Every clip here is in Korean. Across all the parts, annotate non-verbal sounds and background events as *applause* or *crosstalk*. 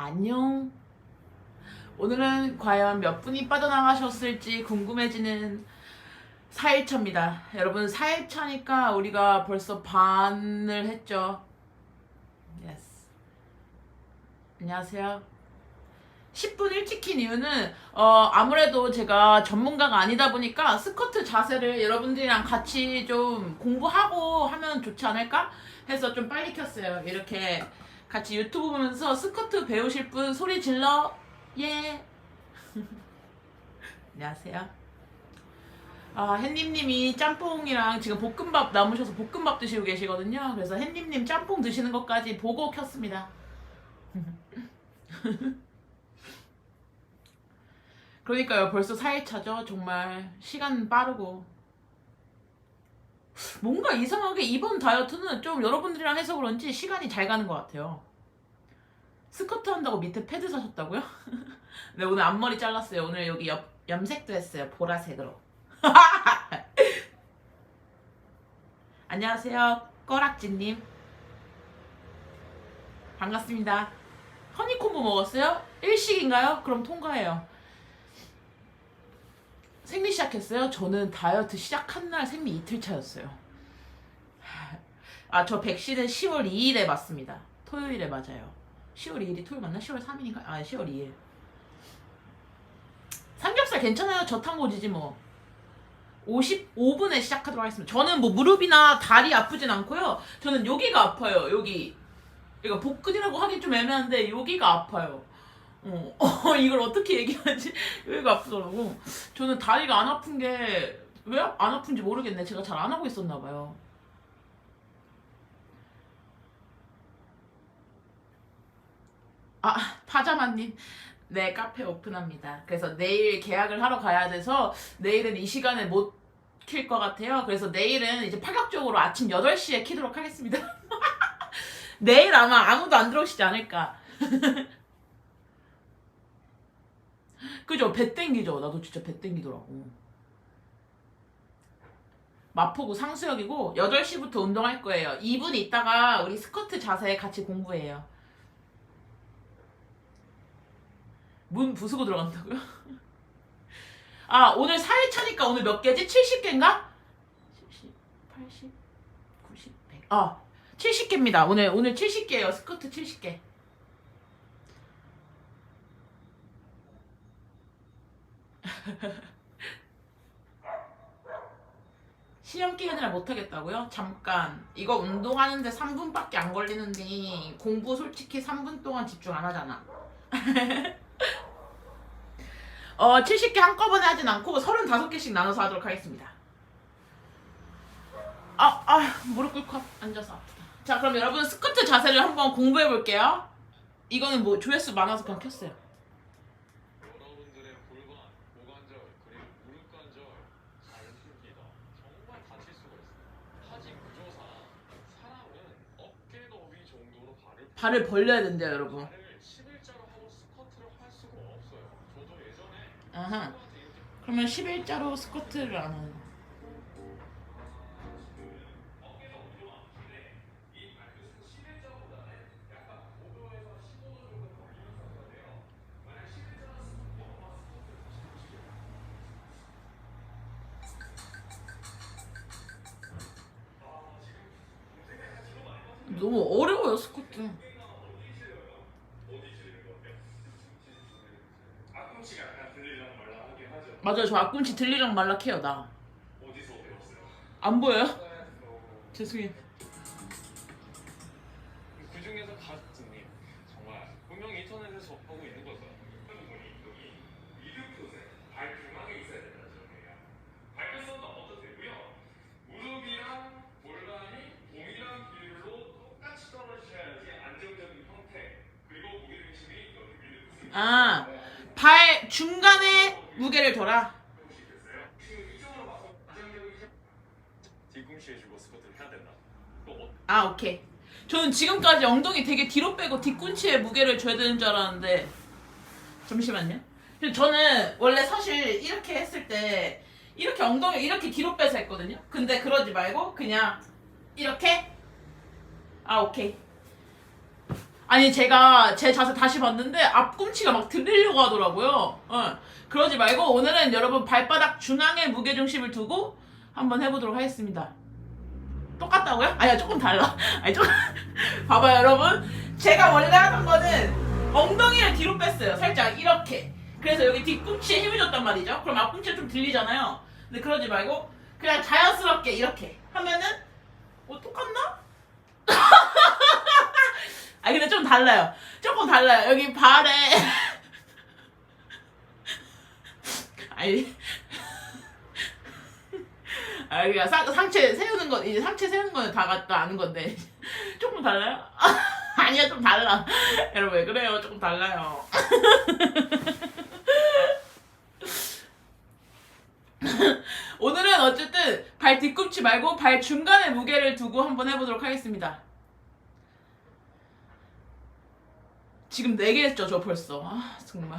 안녕. 오늘은 과연 몇 분이 빠져나가셨을지 궁금해지는 4일차입니다. 여러분 4일차니까 우리가 벌써 반을 했죠. 예스. 안녕하세요. 10분 일찍 킨 이유는 어 아무래도 제가 전문가가 아니다 보니까 스쿼트 자세를 여러분들이랑 같이 좀 공부하고 하면 좋지 않을까 해서 좀 빨리 켰어요. 이렇게 같이 유튜브 보면서 스쿼트 배우실 분 소리 질러 예. *laughs* 안녕하세요. 아 햇님님이 짬뽕이랑 지금 볶음밥 남으셔서 볶음밥 드시고 계시거든요. 그래서 햇님님 짬뽕 드시는 것까지 보고 켰습니다. *laughs* 그러니까요 벌써 4일차죠 정말 시간 빠르고 뭔가 이상하게 이번 다이어트는 좀 여러분들이랑 해서 그런지 시간이 잘 가는 것 같아요. 스커트 한다고 밑에 패드 사셨다고요? *laughs* 네 오늘 앞머리 잘랐어요. 오늘 여기 옆, 염색도 했어요. 보라색으로. *laughs* 안녕하세요. 꺼락지님. 반갑습니다. 허니콤보 먹었어요? 일식인가요? 그럼 통과해요 생리 시작했어요? 저는 다이어트 시작한 날 생리 이틀 차였어요. 아, 저 백신은 10월 2일에 맞습니다. 토요일에 맞아요. 10월 2일이 토요일 맞나? 10월 3일인가? 아, 10월 2일. 삼겹살 괜찮아요. 저탄고지지 뭐. 55분에 시작하도록 하겠습니다. 저는 뭐 무릎이나 다리 아프진 않고요. 저는 여기가 아파요. 여기. 이거 복근이라고 하기 좀 애매한데 여기가 아파요. 어, 어, *laughs* 이걸 어떻게 얘기하지? 여기가 *laughs* 아프더라고. 저는 다리가 안 아픈 게 왜 안 아픈지 모르겠네. 제가 잘 안 하고 있었나 봐요. 아, *laughs* 파자마님. 네, 카페 오픈합니다. 그래서 내일 계약을 하러 가야 돼서 내일은 이 시간에 못 킬 것 같아요. 그래서 내일은 이제 파격적으로 아침 8시에 키도록 하겠습니다. 내일 아마 아무도 안 들어오시지 않을까. 그죠? 배 땡기죠? 나도 진짜 배 땡기더라고. 마포구 상수역이고 8시부터 운동할 거예요. 2분 있다가 우리 스쿼트 자세 같이 공부해요. 문 부수고 들어간다고요? *laughs* 아, 오늘 4일 차니까 오늘 몇 개지? 70개인가? 70, 80, 90, 100. 아, 70개입니다. 오늘 오늘 70개예요. 스쿼트 70개. *laughs* 시험 기간이라 못하겠다고요? 잠깐. 이거 운동하는데 3분밖에 안 걸리는데 공부 솔직히 3분 동안 집중 안 하잖아. *laughs* 어 70개 한꺼번에 하진 않고 35개씩 나눠서 하도록 하겠습니다. 아, 아 무릎 꿇고 앉아서 아프다. 자 그럼 여러분 스쿼트 자세를 한번 공부해 볼게요. 이거는 뭐 조회수 많아서 그냥 켰어요 여러분들의 골반, 고관절, 그리고 무릎 관절 잘 숨기다. 정말 다칠 수가 있어요. 하지 구조상 사람은 어깨 너비 정도로 발을 벌려야 된대요 여러분 발을 11자로 하고 스쿼트를 할 수가 없어요. 저도 예전에 아하 그러면 11자로 스쿼트를 안 하는 너무 어려워요 스쿼트. 맞아요 저 앞꿈치 들리랑 말락해요 나. 안 보여요? 죄송해요. 아, 발 중간에 무게를 둬라. 뒤꿈치 해주고 스쿼트를 해야 된다. 아, 오케이. 저는 지금까지 엉덩이 되게 뒤로 빼고 뒤꿈치에 무게를 줘야 되는 줄 알았는데 잠시만요. 저는 원래 사실 이렇게 했을 때 이렇게 엉덩이 이렇게 뒤로 빼서 했거든요. 근데 그러지 말고 그냥 이렇게 아, 오케이. 아니 제가 제 자세 다시 봤는데 앞꿈치가 막 들리려고 하더라고요. 어. 그러지 말고 오늘은 여러분 발바닥 중앙에 무게 중심을 두고 한번 해보도록 하겠습니다. 똑같다고요? 아니야 조금 달라. *laughs* 아니 조금 *laughs* 봐봐요 여러분. 제가 원래 하던 거는 엉덩이를 뒤로 뺐어요. 살짝 이렇게. 그래서 여기 뒤꿈치에 힘을 줬단 말이죠. 그럼 앞꿈치가 좀 들리잖아요. 근데 그러지 말고 그냥 자연스럽게 이렇게 하면은 어 똑같나? *laughs* 아 근데 좀 달라요. 조금 달라요. 여기 발에 아니 아 그러니까 상, 상체 세우는 건 이제 상체 세우는 거는 다 갖다 아는 건데 조금 달라요? *laughs* 아니야 좀 달라. 여러분 왜 그래요? 조금 달라요. *laughs* 오늘은 어쨌든 발 뒤꿈치 말고 발 중간에 무게를 두고 한번 해보도록 하겠습니다. 지금 4개 했죠, 저 벌써. 아, 정말.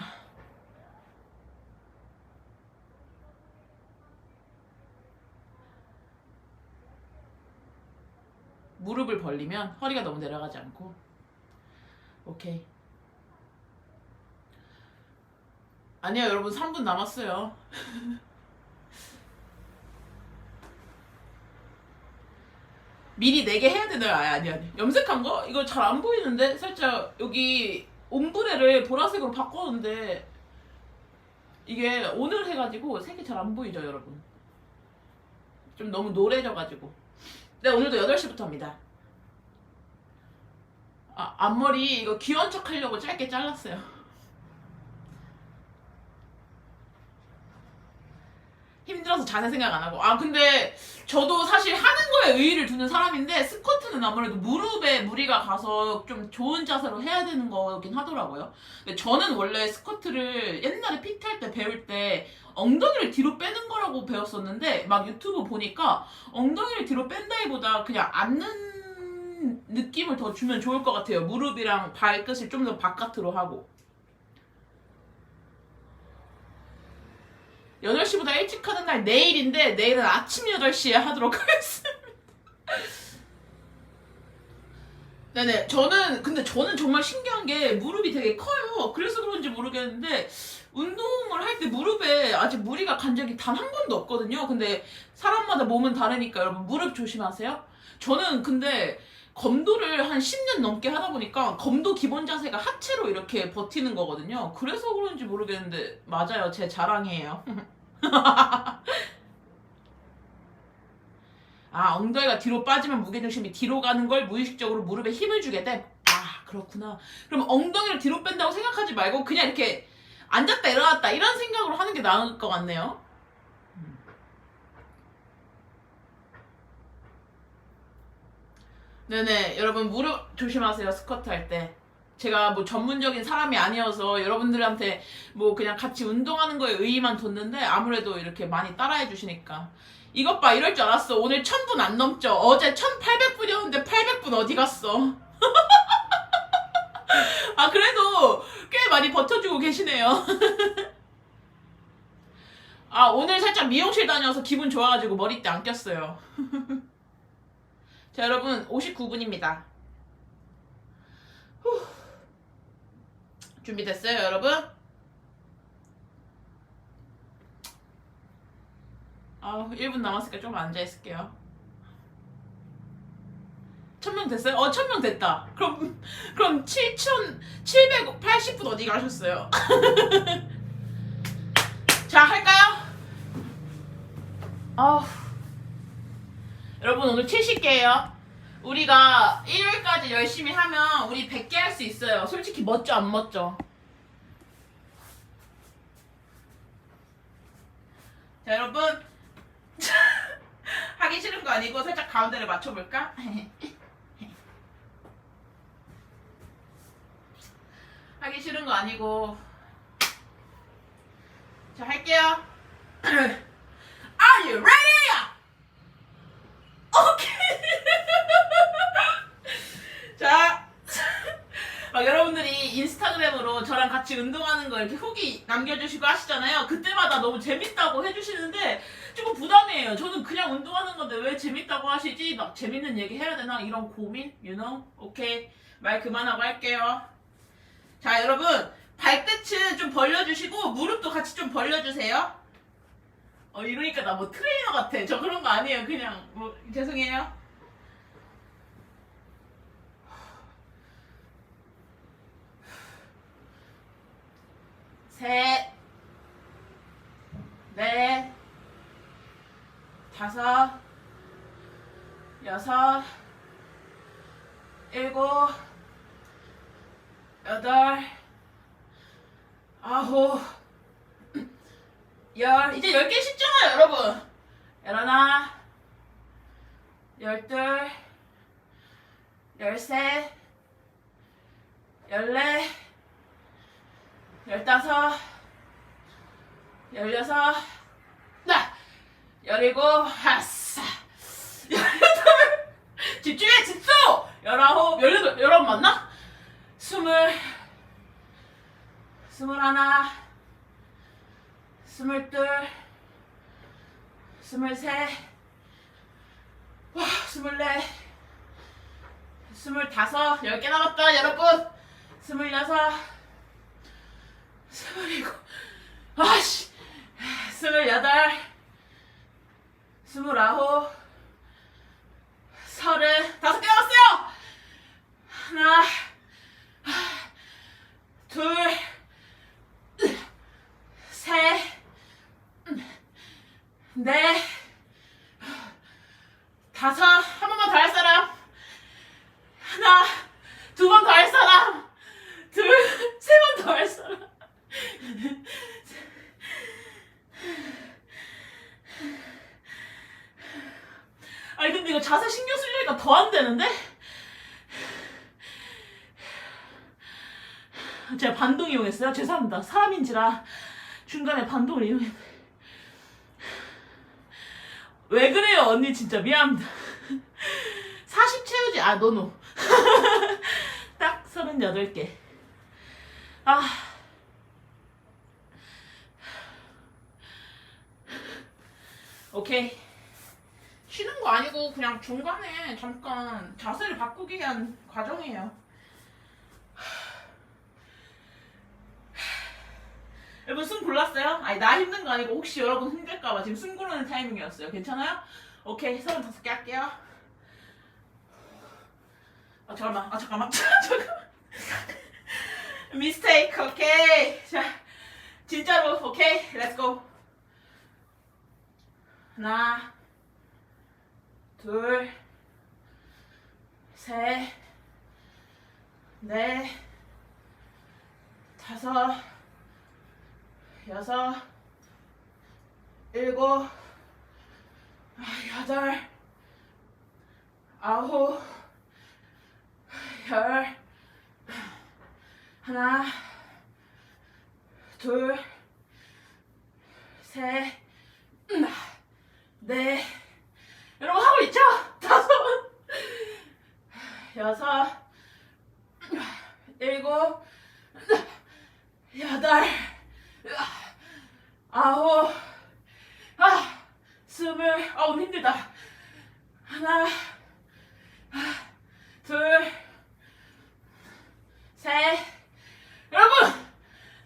무릎을 벌리면 허리가 너무 내려가지 않고. 오케이. 아니요, 여러분 3분 남았어요. *laughs* 미리 4개 해야 되나요? 아니, 아니, 아니. 염색한 거? 이거 잘 안 보이는데? 살짝 여기 옴브레를 보라색으로 바꿨는데 이게 오늘 해가지고 색이 잘 안 보이죠, 여러분? 좀 너무 노래져가지고. 네, 오늘도 8시부터 합니다. 아, 앞머리 이거 귀여운 척 하려고 짧게 잘랐어요. 힘들어서 자세 생각 안 하고. 아, 근데 저도 사실 하는 거에 의의를 두는 사람인데 스쿼트는 아무래도 무릎에 무리가 가서 좀 좋은 자세로 해야 되는 거긴 하더라고요. 근데 저는 원래 스쿼트를 옛날에 PT 할 때 배울 때 엉덩이를 뒤로 빼는 거라고 배웠었는데 막 유튜브 보니까 엉덩이를 뒤로 뺀다기보다 그냥 앉는 느낌을 더 주면 좋을 것 같아요. 무릎이랑 발끝을 좀 더 바깥으로 하고. 8시보다 일찍 하는 날 내일인데 내일은 아침 8시에 하도록 *laughs* 하겠습니다. 네네. 저는 근데 저는 정말 신기한 게 무릎이 되게 커요. 그래서 그런지 모르겠는데 운동을 할 때 무릎에 아직 무리가 간 적이 단 한 번도 없거든요. 근데 사람마다 몸은 다르니까 여러분 무릎 조심하세요. 저는 근데 검도를 한 10년 넘게 하다 보니까 검도 기본 자세가 하체로 이렇게 버티는 거거든요. 그래서 그런지 모르겠는데 맞아요. 제 자랑이에요. *laughs* 아 엉덩이가 뒤로 빠지면 무게중심이 뒤로 가는 걸 무의식적으로 무릎에 힘을 주게 돼. 아 그렇구나. 그럼 엉덩이를 뒤로 뺀다고 생각하지 말고 그냥 이렇게 앉았다 일어났다 이런 생각으로 하는 게 나을 것 같네요. 네네 여러분 무릎 조심하세요. 스쿼트 할 때. 제가 뭐 전문적인 사람이 아니어서 여러분들한테 뭐 그냥 같이 운동하는 거에 의의만 뒀는데 아무래도 이렇게 많이 따라해 주시니까. 이것 봐 이럴 줄 알았어. 오늘 1000분 안 넘죠? 어제 1800분이었는데 800분 어디 갔어? *laughs* 아 그래도 꽤 많이 버텨주고 계시네요. *laughs* 아 오늘 살짝 미용실 다녀서 기분 좋아가지고 머리띠 안 꼈어요. *laughs* 자 여러분 59분입니다. 준비됐어요 여러분? 아 1분 남았으니까 좀 앉아있을게요 1000명 됐어요? 어 1000명 됐다 그럼 그럼 7780분 어디 가셨어요? *laughs* 자 할까요? 아 여러분 오늘 70개예요 우리가 일요일까지 열심히 하면 우리 100개 할 수 있어요. 솔직히 멋져 안 멋져? 자 여러분 *laughs* 하기 싫은 거 아니고 살짝 가운데를 맞춰볼까? *laughs* 하기 싫은 거 아니고 자 할게요. *clears throat* Are you ready? 오케이. *laughs* 자, 막 *laughs* 여러분들이 인스타그램으로 저랑 같이 운동하는 거 이렇게 후기 남겨주시고 하시잖아요. 그때마다 너무 재밌다고 해주시는데 조금 부담이에요. 저는 그냥 운동하는 건데 왜 재밌다고 하시지? 막 재밌는 얘기 해야 되나? 이런 고민? You know? 오케이. 말 그만하고 할게요. 자, 여러분. 발끝은 좀 벌려주시고, 무릎도 같이 좀 벌려주세요. 어, 이러니까 나 뭐 트레이너 같아. 저 그런 거 아니에요. 그냥, 뭐, 죄송해요. 셋, 넷, 다섯, 여섯, 일곱, 여덟, 아홉, 열. 이제 열개 쉽잖아요, 여러분. 열하나, 열둘, 열셋, 열넷, 열다섯, 열여섯, 나, 열일곱, 아싸, 열여덟, 집중해, 집중! 열아홉, 열여덟, 열아홉 맞나? 스물, 스물 하나, 스물 둘, 스물 셋, 와, 스물 넷, 스물 다섯, 열 개 남았다, 여러분! 스물 여섯, 스물 일곱, 아씨, 스물 여덟, 스물 아홉, 서른, 다섯 개 남았어요! 하나, 둘, 셋, 넷, 다섯, 한 번만 더 할 사람. 하나, 두 번 더 할 사람. 둘, 세 번 더 할 사람. 아니 근데 이거 자세 신경 쓰려니까 더 안 되는데? 제가 반동 이용했어요. 죄송합니다. 사람인지라 중간에 반동을 이용했네. 왜 그래요, 언니 진짜 미안합니다. 40 채우지, 아, 노노. *laughs* 딱 38개. 아. 오케이. 쉬는 거 아니고 그냥 중간에 잠깐 자세를 바꾸기 위한 과정이에요. 여러분 숨 골랐어요? 아니 나 힘든 거 아니고 혹시 여러분 힘들까봐 지금 숨 고르는 타이밍이었어요. 괜찮아요? 오케이 35개 할게요. 아 잠깐만 아 잠깐만 *laughs* 잠깐만 미스테이크 오케이 자 진짜로 오케이 렛츠고 하나 둘 셋, 넷, 다섯, 여섯, 일곱, 아, 여덟, 아홉, 열, 하나, 둘, 셋, 넷, 여러분 하고 있죠? 다섯, 여섯, 일곱, 여덟, 아홉, 아, 스물, 아우 힘들다. 하나, 둘, 셋, 여러분,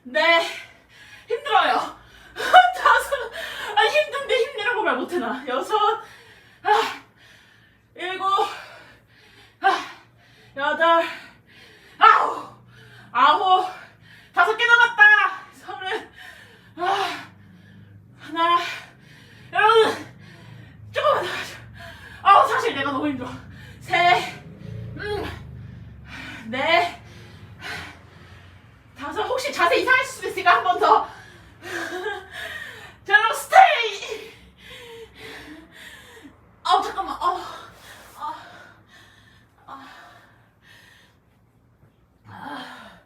넷, 힘들어요. 다섯, 아 힘든데 힘내라고 말 못해 나. 여섯, 아, 일곱, 아, 여덟, 아홉, 아홉, 다섯 개 남았다. 서른, 아, 하나, 여러분, 조금만 더 하자. 아우, 사실 내가 너무 힘들어. 셋, 음, 넷, 다섯. 혹시 자세 이상할 수도 있으니까 한 번 더. 자, 그럼 스테이. 아우 잠깐만. 아, 아, 아, 아,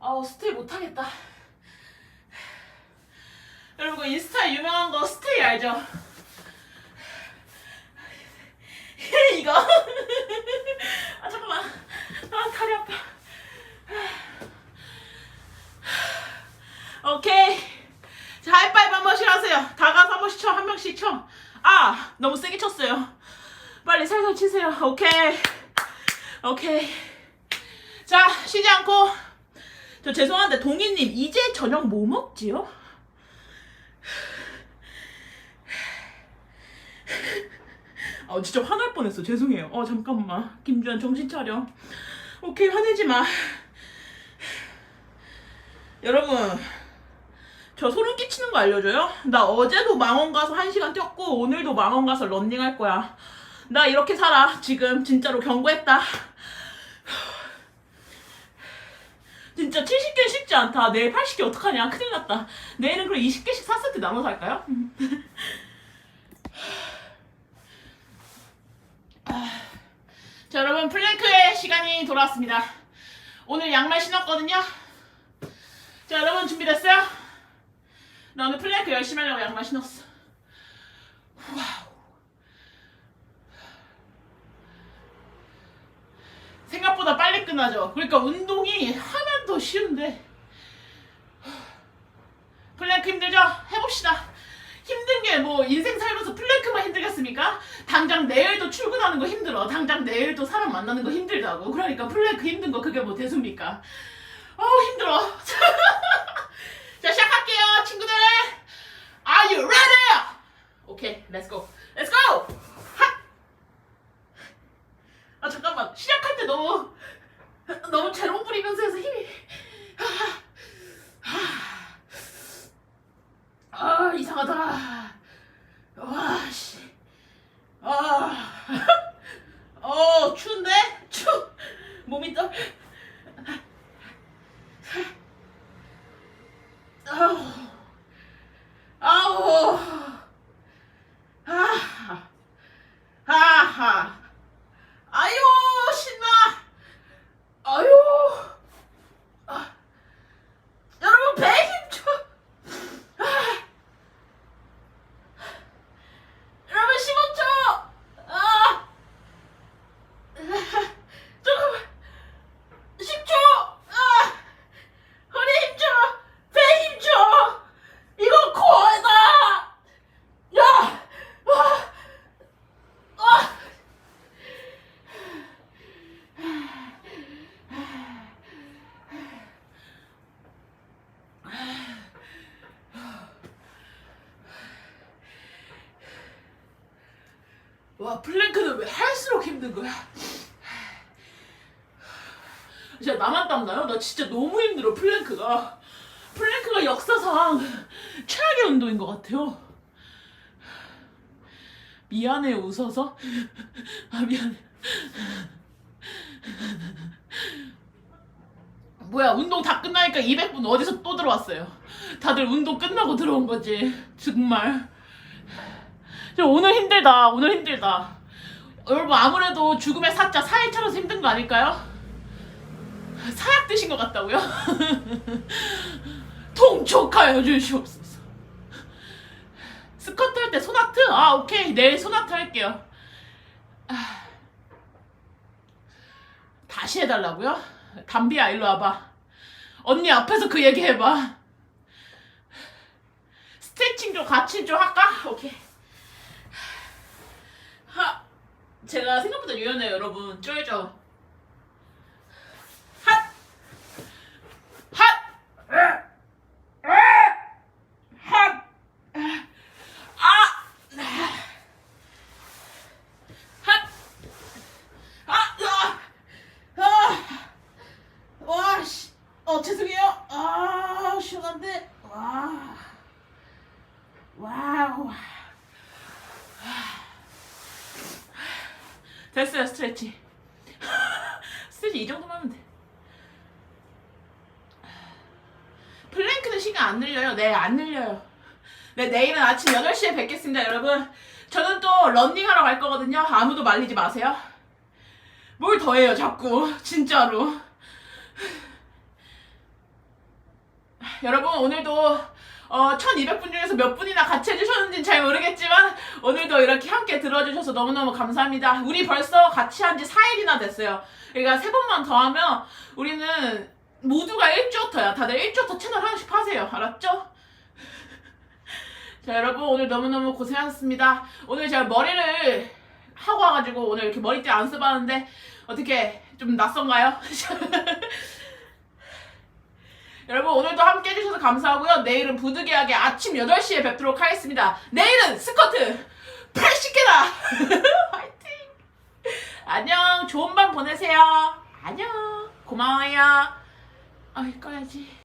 아우 스테이 못하겠다. 여러분 그 인스타에 유명한 거 스테이 알죠? *laughs* 이거. 아 잠깐만. 아 다리 아파. 오케이. 자, 하이파이브 한 번씩 하세요. 다 가서 한 번씩 쳐, 한 명씩 쳐. 아, 너무 세게 쳤어요. 빨리 살살 치세요. 오케이. 오케이. 자, 쉬지 않고. 저 죄송한데, 동희님, 이제 저녁 뭐 먹지요? 아, 진짜 화날 뻔했어. 죄송해요. 어, 잠깐만. 김주현, 정신 차려. 오케이, 화내지 마. 여러분, 저 소름 끼치는 거 알려줘요? 나 어제도 망원 가서 1시간 뛰었고, 오늘도 망원 가서 런닝 할 거야. 나 이렇게 살아. 지금 진짜로 경고했다. 진짜 70개 쉽지 않다. 내일 80개 어떡하냐. 큰일 났다. 내일은 그럼 20개씩 4세트 나눠서 할까요? *laughs* 자, 여러분, 플랭크의 시간이 돌아왔습니다. 오늘 양말 신었거든요. 자, 여러분, 준비됐어요? 나 오늘 플랭크 열심히 하려고 양말 신었어. 와우. 생각보다 빨리 끝나죠. 그러니까 운동이 더 쉬운데. 플랭크 힘들죠? 해봅시다. 힘든 게 뭐 인생 살면서 플랭크만 힘들겠습니까? 당장 내일도 출근하는 거 힘들어. 당장 내일도 사람 만나는 거 힘들다고. 그러니까 플랭크 힘든 거 그게 뭐 대수입니까? 어우 힘들어. *laughs* 자 시작할게요 친구들. Are you ready? 오케이, let's go. Let's go. 하! 아 잠깐만 시작할 때 너무 너무 재롱 부리면서 해서 힘이 아 이상하다 와씨 아, 어 추운데 추 몸이 떠 아우 아우 아 하하 아유 신나 아유 아, 여러분 배 힘줘 아, 여러분 15초 아, 조금만 10초 아, 허리 힘줘 배 힘줘 이거 코어다 야 아, 아. 와 플랭크는 왜 할수록 힘든 거야? 진짜 나만 땀나요? 나 진짜 너무 힘들어 플랭크가 플랭크가 역사상 최악의 운동인 것 같아요 미안해 웃어서 아 미안해 뭐야 운동 다 끝나니까 200분 어디서 또 들어왔어요 다들 운동 끝나고 들어온 거지 정말 저 오늘 힘들다. 오늘 힘들다. 여러분 아무래도 죽음의 사자 사일차려서 힘든 거 아닐까요? 사약 드신 것 같다고요? *laughs* 통촉하여 주시옵소서. 스쿼트 할 때 소나트? 아 오케이 내일 소나트 할게요. 아, 다시 해달라고요? 담비야 일로 와봐. 언니 앞에서 그 얘기 해봐. 스트레칭 좀 같이 좀 할까? 오케이. 하 제가 생각보다 유연해요 여러분 쫄죠 핫! 핫! 핫! 아! 핫! 아! 아! 아! 와, 씨. 어, 죄송해요. 아, 시원한데. 와. 와우. 됐어요 스트레치 *laughs* 스트레치 이 정도만 하면 돼. 플랭크는 시간 안 늘려요. 네안 늘려요. 네 내일은 아침 8시에 뵙겠습니다 여러분. 저는 또 런닝하러 갈 거거든요. 아무도 말리지 마세요. 뭘 더해요 자꾸. *laughs* 진짜로. *sighs* 여러분 오늘도 어, 1200분 중에서 몇 분이나 같이 해주셨는지 잘 모르겠지만 오늘도 이렇게 함께 들어주셔서 너무너무 감사합니다. 우리 벌써 같이 한 지 4일이나 됐어요. 그러니까 세 번만 더 하면 우리는 모두가 1주어터야. 다들 1주어터 채널 하나씩 하세요. 알았죠? *laughs* 자 여러분 오늘 너무너무 고생하셨습니다. 오늘 제가 머리를 하고 와가지고 오늘 이렇게 머리띠 안 써봤는데 어떻게 좀 낯선가요? *laughs* 여러분 오늘도 함께 해주셔서 감사하고요. 내일은 부득이하게 아침 8시에 뵙도록 하겠습니다. 내일은 스쿼트 80개다! *laughs* 화이팅! 안녕. 좋은 밤 보내세요. 안녕. 고마워요. 아, 꺼야지.